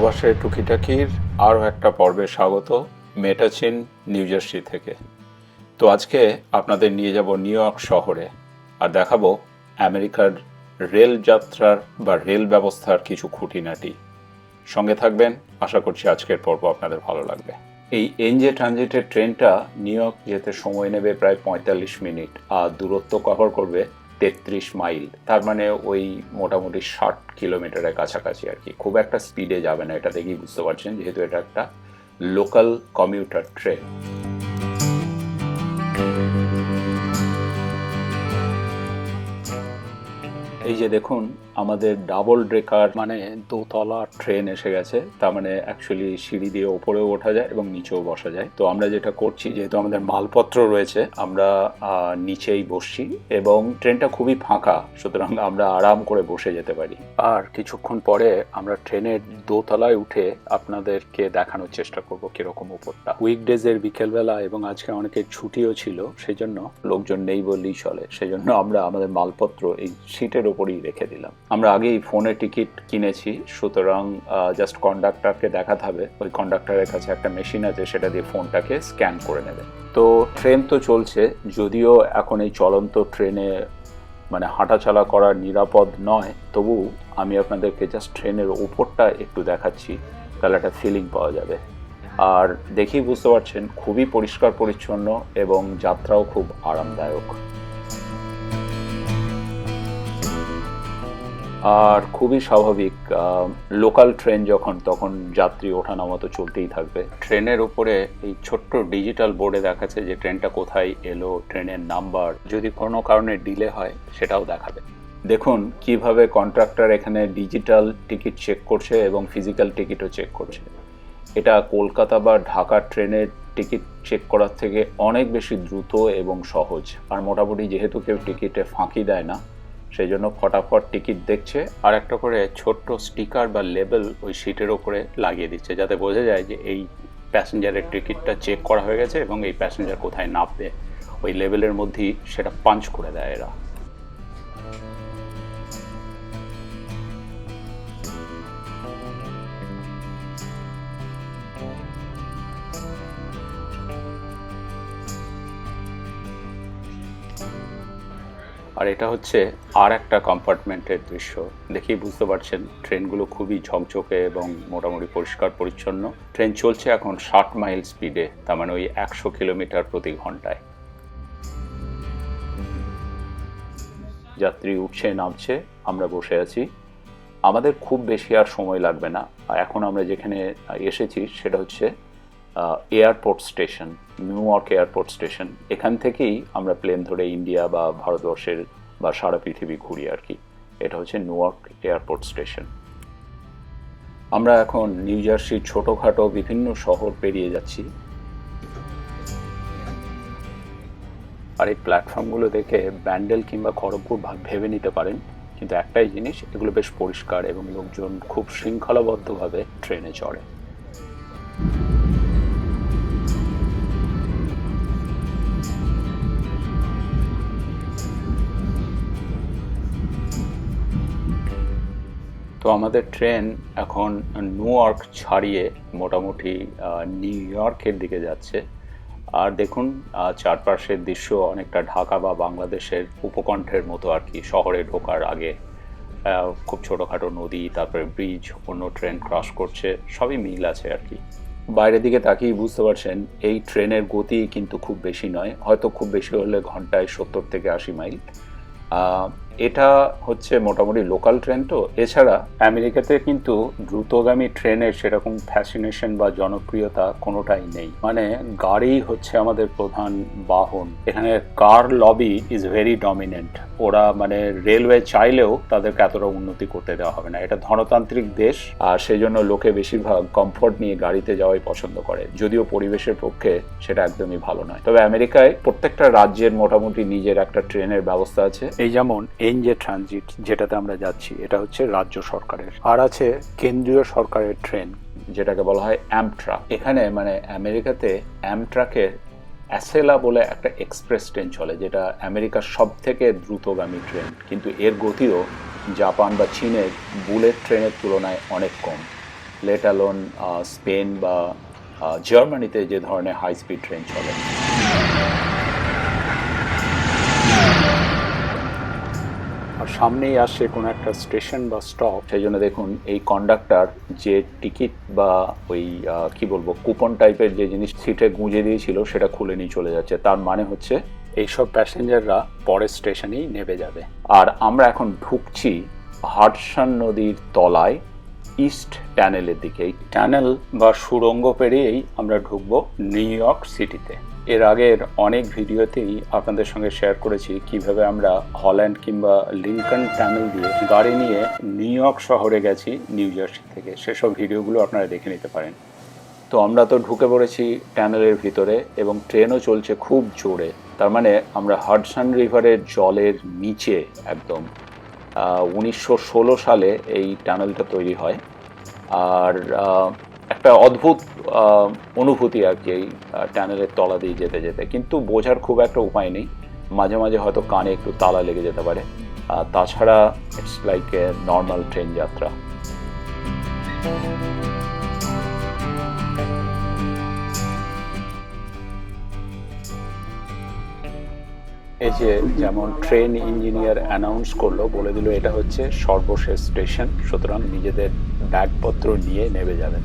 প্রবাসে টুকিটাকির আরও একটা পর্বে স্বাগত মেটাচিন নিউ জার্সি থেকে। তো আজকে আপনাদের নিয়ে যাব নিউ ইয়র্ক শহরে আর দেখাবো আমেরিকার রেল যাত্রার বা রেল ব্যবস্থার কিছু খুঁটিনাটি। সঙ্গে থাকবেন, আশা করছি আজকের পর্ব আপনাদের ভালো লাগবে। এই এনজে ট্রানজিটের ট্রেনটা নিউ ইয়র্ক যেতে সময় নেবে প্রায় পঁয়তাল্লিশ মিনিট, আর দূরত্ব কভার করবে তেত্রিশ মাইল, তার মানে ওই মোটামুটি ষাট কিলোমিটারের কাছাকাছি আর কি। খুব একটা স্পিডে যাবে না, এটা দেখেই বুঝতে পারছেন, যেহেতু এটা একটা লোকাল কমিউটার ট্রেন যে দেখুন, আমাদের ডাবল ড্রেকার মানে দোতলা ট্রেন এসে গেছে, তার মানে অ্যাকচুয়ালি সিঁড়ি দিয়ে ওপরেও ওঠা যায় এবং নিচেও বসা যায়। তো আমরা যেটা করছি, যেহেতু আমাদের মালপত্র রয়েছে, আমরা নিচেই বসছি এবং ট্রেনটা খুবই ফাঁকা, সুতরাং আমরা আরাম করে বসে যেতে পারি। আর কিছুক্ষণ পরে আমরা ট্রেনের দোতলায় উঠে আপনাদেরকে দেখানোর চেষ্টা করব কীরকম উপরটা। উইকডেজের বিকেলবেলা এবং আজকে অনেকের ছুটিও ছিল সেই জন্য লোকজন নেই বললেই চলে। সেই জন্য আমরা আমাদের মালপত্র এই সিটের ওপরেই রেখে দিলাম। আমরা আগেই ফোনে টিকিট কিনেছি, সুতরাং জাস্ট কন্ডাক্টরকে দেখাতে হবে। ওই কন্ডাক্টরের কাছে একটা মেশিন আছে, সেটা দিয়ে ফোনটাকে স্ক্যান করে নেবে। তো ট্রেন তো চলছে, যদিও এখন এই চলন্ত ট্রেনে মানে হাঁটাচলা করা নিরাপদ নয়, তবু আমি আপনাদেরকে জাস্ট ট্রেনের ওপরটা একটু দেখাচ্ছি, তাহলে একটা ফিলিং পাওয়া যাবে। আর দেখেই বুঝতে পারছেন, খুবই পরিষ্কার পরিচ্ছন্ন এবং যাত্রাও খুব আরামদায়ক। আর খুবই স্বাভাবিক লোকাল ট্রেন যখন তখন যাত্রী ওঠানামা তো চলতেই থাকবে। ট্রেনের উপরে এই ছোট্ট ডিজিটাল বোর্ডে দেখাচ্ছে যে ট্রেনটা কোথায় এলো ট্রেনের নাম্বার। যদি কোনো কারণে ডিলে হয় সেটাও দেখাবে। দেখুন কীভাবে কন্ট্রাক্টর এখানে ডিজিটাল টিকিট চেক করছে এবং ফিজিক্যাল টিকিটও চেক করছে। এটা কলকাতা বা ঢাকা ট্রেনের টিকিট চেক করার থেকে অনেক বেশি দ্রুত এবং সহজ। আর মোটামুটি যেহেতু কেউ টিকিটে ফাঁকি দেয় না সেই জন্য ফটাফট টিকিট দেখছে আর একটা করে ছোট্ট স্টিকার বা লেবেল ওই সিটের ওপরে লাগিয়ে দিচ্ছে, যাতে বোঝা যায় যে এই প্যাসেঞ্জারের টিকিটটা চেক করা হয়ে গেছে এবং এই প্যাসেঞ্জার কোথায় নামবে। ওই লেভেলের মধ্যেই সেটা পাঞ্চ করে দেয় এরা। আর এটা হচ্ছে আর একটা কম্পার্টমেন্টের দৃশ্য। দেখেই বুঝতে পারছেন, ট্রেনগুলো খুবই ঝকঝকে এবং মোটামুটি পরিষ্কার পরিচ্ছন্ন। ট্রেন চলছে এখন ষাট মাইল স্পিডে তার মানে ওই একশো কিলোমিটার প্রতি ঘন্টায়। যাত্রী উঠছে, নামছে, আমরা বসে আছি। আমাদের খুব বেশি আর সময় লাগবে না। এখন আমরা যেখানে এসেছি, সেটা হচ্ছে airport station New York airport station এখান থেকেই আমরা প্লেন ধরে ইন্ডিয়া বা ভারতবর্ষের বা সারা পৃথিবী ঘুরি আর কি। এটা হচ্ছে নিউ ইয়র্ক এয়ারপোর্ট স্টেশন আমরা এখন নিউ জার্সির ছোটোখাটো বিভিন্ন শহর পেরিয়ে যাচ্ছি। আর এই প্ল্যাটফর্মগুলো দেখে ব্যান্ডেল কিংবা খড়গপুর ভাব- নিতে পারেন। কিন্তু একটাই জিনিস, এগুলো বেশ পরিষ্কার এবং লোকজন খুব শৃঙ্খলাবদ্ধভাবে ট্রেনে চড়ে। তো আমাদের ট্রেন এখন নিউ ইয়র্ক ছাড়িয়ে মোটামুটি নিউ ইয়র্কের দিকে যাচ্ছে। আর দেখুন চারপাশের দৃশ্য অনেকটা ঢাকা বা বাংলাদেশের উপকণ্ঠের মতো আর কি। শহরে ঢোকার আগে খুব ছোটোখাটো নদী, তারপরে ব্রিজ, অন্য ট্রেন ক্রস করছে, সবই মিল আছে আর কি। বাইরের দিকে তাকিয়ে বুঝতে পারছেন, এই ট্রেনের গতি কিন্তু খুব বেশি নয়। হয়তো খুব বেশি হলে ঘন্টায় সত্তর থেকে আশি মাইল। এটা হচ্ছে মোটামুটি লোকাল ট্রেন তো। এছাড়া আমেরিকাতে কিন্তু দ্রুতগামী ট্রেনের সেরকম ফ্যাসিনেশন বা জনপ্রিয়তা কোনোটাই নেই। মানে গাড়ি হচ্ছে আমাদের প্রধান বাহন। এখানে car lobby is very dominant ওরা মানে রেলওয়ে চাইলেও তাদেরকে এতটা উন্নতি করতে দেওয়া হবে না। এটা ধনতান্ত্রিক দেশ, আর সেই জন্য লোকে বেশিরভাগ কমফোর্ট নিয়ে গাড়িতে যাওয়াই পছন্দ করে। যদিও পরিবেশের পক্ষে সেটা একদমই ভালো নয়। তবে আমেরিকায় প্রত্যেকটা রাজ্যের মোটামুটি নিজের একটা ট্রেনের ব্যবস্থা আছে। এই যেমন এনজে ট্রানজিট যেটাতে আমরা যাচ্ছি, এটা হচ্ছে রাজ্য সরকারের। আর আছে কেন্দ্রীয় সরকারের ট্রেন যেটাকে বলা হয় অ্যামট্রাক এখানে মানে আমেরিকাতে অ্যামট্রাকের অ্যাসেলা বলে একটা এক্সপ্রেস ট্রেন চলে, যেটা আমেরিকার সব থেকে দ্রুতগামী ট্রেন কিন্তু এর গতিও জাপান বা চীনের বুলেট ট্রেনের তুলনায় অনেক কম। লেট অ্যালোন স্পেন বা জার্মানিতে যে ধরনের হাই স্পিড ট্রেন চলে। সামনেই আসছে কোনো একটা স্টেশন বা স্টপ সেই জন্য দেখুন এই কন্ডাক্টর যে টিকিট বা ওই কি বলব কুপন টাইপের যে জিনিস সিটে গুঁজে দিয়েছিল সেটা খুলে নিয়ে চলে যাচ্ছে। তার মানে হচ্ছে এইসব প্যাসেঞ্জাররা পরের স্টেশনেই নেমে যাবে। আর আমরা এখন ঢুকছি হাডসন নদীর তলায় ইস্ট ট্যানেলের দিকে। এই ট্যানেল বা সুড়ঙ্গ পেরিয়েই আমরা ঢুকবো নিউ ইয়র্ক সিটিতে এর আগের অনেক ভিডিওতেই আপনাদের সঙ্গে শেয়ার করেছি কীভাবে আমরা হল্যান্ড কিংবা লিঙ্কন ট্যানেল দিয়ে গাড়ি নিয়ে নিউ ইয়র্ক শহরে গেছি, নিউ জার্সি থেকে। সেসব ভিডিওগুলো আপনারা দেখে নিতে পারেন। তো আমরা তো ঢুকে পড়েছি ট্যানেলের ভিতরে এবং ট্রেনও চলছে খুব জোরে। তার মানে আমরা হাডসন রিভারের জলের নিচে একদম। উনিশশো ষোলো সালে এই টানেলটা তৈরি হয়। আর একটা অদ্ভুত অনুভূতি আর কি এই টানেলের তলা দিয়ে যেতে যেতে। কিন্তু বোঝার খুব একটা উপায় নেই। মাঝে মাঝে হয়তো কানে একটু তালা লেগে যেতে পারে। আর তাছাড়া it's like a normal train যাত্রা। এই যে যেমন ট্রেন ইঞ্জিনিয়ার অ্যানাউন্স করল, বলে দিল এটা হচ্ছে সর্বশেষ স্টেশন সুতরাং নিজেদের ব্যাগপত্র নিয়ে নেমে যাবেন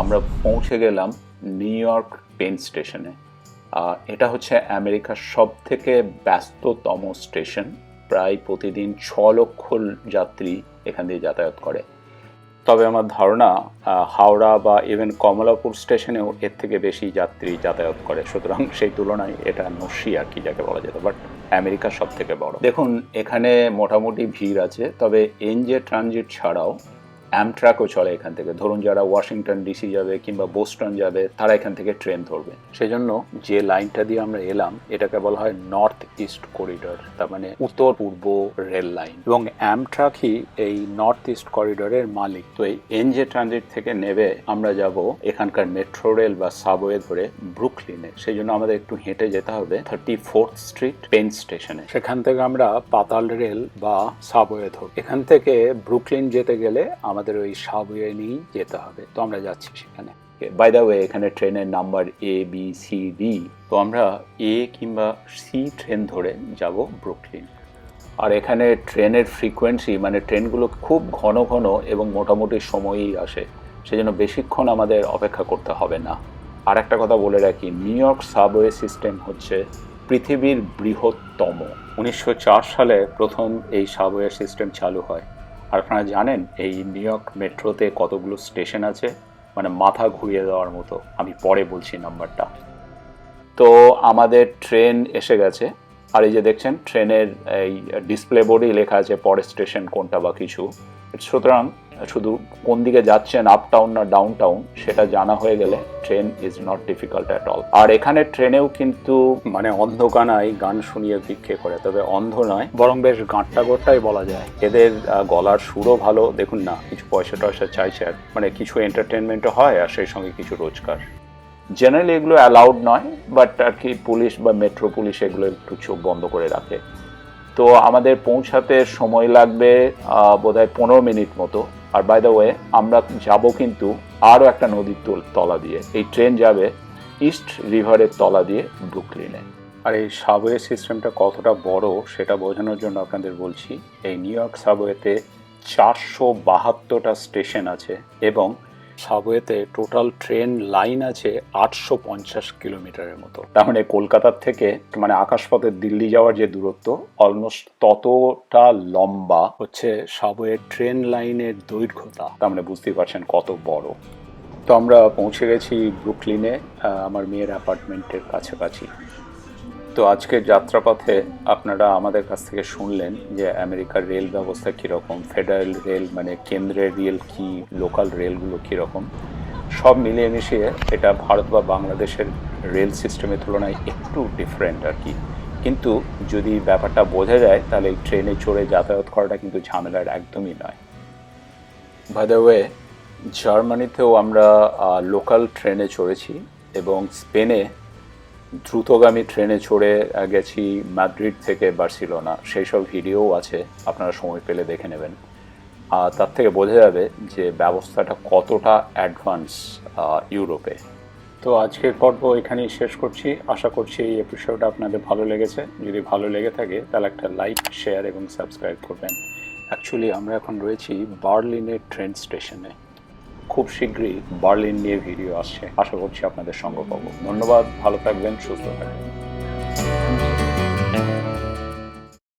আমরা পৌঁছে গেলাম নিউ ইয়র্ক পেন স্টেশনে। এটা হচ্ছে আমেরিকার সব থেকে ব্যস্ততম স্টেশন। প্রায় প্রতিদিন ছ লক্ষ যাত্রী এখান দিয়ে যাতায়াত করে। তবে আমার ধারণা হাওড়া বা ইভেন কমলাপুর স্টেশনেও এর থেকে বেশি যাত্রী যাতায়াত করে। সুতরাং সেই তুলনায় এটা নস্যি আর কি যাকে বলা যেত বাট আমেরিকা সব থেকে বড়। দেখুন, এখানে মোটামুটি ভিড় আছে, তবে এনজে ট্রানজিট ছাড়াও অ্যামট্রাকও চলে এখান থেকে। ধরুন যারা ওয়াশিংটন ডিসি যাবে কিংবা বোস্টন যাবে, তারা এখান থেকে ট্রেন ধরবে। সেই জন্য যে লাইনটা দিয়ে আমরা এলাম, এটাকে বলা হয় নর্থ ইস্ট করিডর তার মানে উত্তর পূর্ব রেল লাইন এবং অ্যামট্রাকই এই নর্থ ইস্ট করিডরের মালিক। তো এই এনজে ট্রানজিট থেকে নেবে, আমরা যাব এখানকার মেট্রো রেল বা সাবওয়ে ধরে ব্রুকলিনে সেই জন্য আমাদের একটু হেঁটে যেতে হবে থার্টি ফোর্থ স্ট্রিট পেন স্টেশনে সেখান থেকে আমরা পাতাল রেল বা সাবওয়ে ধর এখান থেকে ব্রুকলিন যেতে গেলে আমাদের ওই সাবওয়ে নিয়েই যেতে হবে। তো আমরা যাচ্ছি সেখানে। বাই দ্য ওয়ে এখানে ট্রেনের number A B C D তো আমরা এ কিংবা সি ট্রেন ধরে যাব ব্রুকলিন। আর এখানে ট্রেনের ফ্রিকোয়েন্সি মানে ট্রেনগুলো খুব ঘন ঘন এবং মোটামুটি সময়েই আসে। সেজন্য বেশিক্ষণ আমাদের অপেক্ষা করতে হবে না। আর একটা কথা বলে রাখি, নিউ ইয়র্ক সাবওয়ে সিস্টেম হচ্ছে পৃথিবীর বৃহত্তম। উনিশশো চার সালে প্রথম এই সাবওয়ে সিস্টেম চালু হয়। আপনারা জানেন, এই নিউ ইয়র্ক মেট্রোতে কতগুলো স্টেশন আছে? মানে মাথা ঘুরিয়ে দেওয়ার মতো। আমি পরে বলছি নাম্বারটা। তো আমাদের ট্রেন এসে গেছে। আর এই যে দেখছেন, ট্রেনের এই ডিসপ্লে বোর্ডেই লেখা আছে পরের স্টেশন কোনটা বা কিছু? সুতরাং শুধু কোন দিকে যাচ্ছেন আপ টাউন না ডাউন টাউন সেটা জানা হয়ে গেলে train is not difficult at all আর এখানে ট্রেনেও কিন্তু মানে অন্ধ গানায় গান শুনিয়ে ভিক্ষে করে, তবে অন্ধ নয়, বরং বেশ গাঁটটা গোট্টাই বলা যায়। এদের গলার সুরও ভালো। দেখুন না, কিছু পয়সা টয়সা চাইছে আর মানে কিছু এন্টারটেনমেন্টও হয় আর সেই সঙ্গে কিছু রোজগার। জেনারেলি এগুলো অ্যালাউড নয় বাট আর কি পুলিশ বা মেট্রো পুলিশ এগুলো একটু চোখ বন্ধ করে রাখে। তো আমাদের পৌঁছাতে সময় লাগবে আহ, বোধহয় পনেরো মিনিট মতো। আর বাই দ্য ওয়ে আমরা যাব কিন্তু আরও একটা নদীর তল- তলা দিয়ে। এই ট্রেন যাবে ইস্ট রিভারের তলা দিয়ে ব্রুকলিনে আর এই সাবওয়ে সিস্টেমটা কতটা বড় সেটা বোঝানোর জন্য আপনাদের বলছি এই নিউ ইয়র্ক সাবওয়েতে চারশো বাহাত্তরটা স্টেশন আছে এবং সাবওয়েতে টোটাল ট্রেন লাইন আছে আটশো পঞ্চাশ কিলোমিটারের মতো। তার মানে কলকাতার থেকে মানে আকাশপথে দিল্লি যাওয়ার যে দূরত্ব অলমোস্ট ততটা লম্বা হচ্ছে সাবওয়ে ট্রেন লাইনের দৈর্ঘ্যতা। তার মানে বুঝতেই পারছেন কত বড়। তো আমরা পৌঁছে গেছি ব্রুকলিনে আমার মেয়ের অ্যাপার্টমেন্টের কাছাকাছি। তো আজকের যাত্রাপথে আপনারা আমাদের কাছ থেকে শুনলেন যে আমেরিকার রেল ব্যবস্থা কীরকম, ফেডারেল রেল মানে কেন্দ্রের রেল কি, লোকাল রেলগুলো কীরকম, সব মিলিয়ে মিশিয়ে এটা ভারত বা বাংলাদেশের রেল সিস্টেমের তুলনায় একটু ডিফারেন্ট আর কি। কিন্তু যদি ব্যাপারটা বোঝা যায়, তাহলে এই ট্রেনে চড়ে যাতায়াত করাটা কিন্তু ঝামেলার একদমই নয়। বাই জার্মানিতেও আমরা লোকাল ট্রেনে চড়েছি এবং স্পেনে দ্রুতগামী ট্রেনে চড়ে গেছি মাদ্রিদ থেকে বার্সিলোনা। সেই সব ভিডিও আছে, আপনারা সময় পেলে দেখে নেবেন। আর তার থেকে বোঝা যাবে যে ব্যবস্থাটা কতটা অ্যাডভান্স ইউরোপে। তো আজকের পর্ব এখানেই শেষ করছি। আশা করছি এই এপিসোড আপনাদের ভালো লেগেছে। যদি ভালো লেগে থাকে, তাহলে একটা লাইক শেয়ার এবং সাবস্ক্রাইব করবেন। অ্যাকচুয়ালি আমরা এখন রয়েছি বার্লিনের ট্রেন স্টেশনে। খুব শীঘ্রই বার্লিন নিয়ে ভিডিও আসছে। আশা করছি আপনাদের সঙ্গ পাবো। ধন্যবাদ, ভালো থাকবেন, সুস্থ থাকবেন।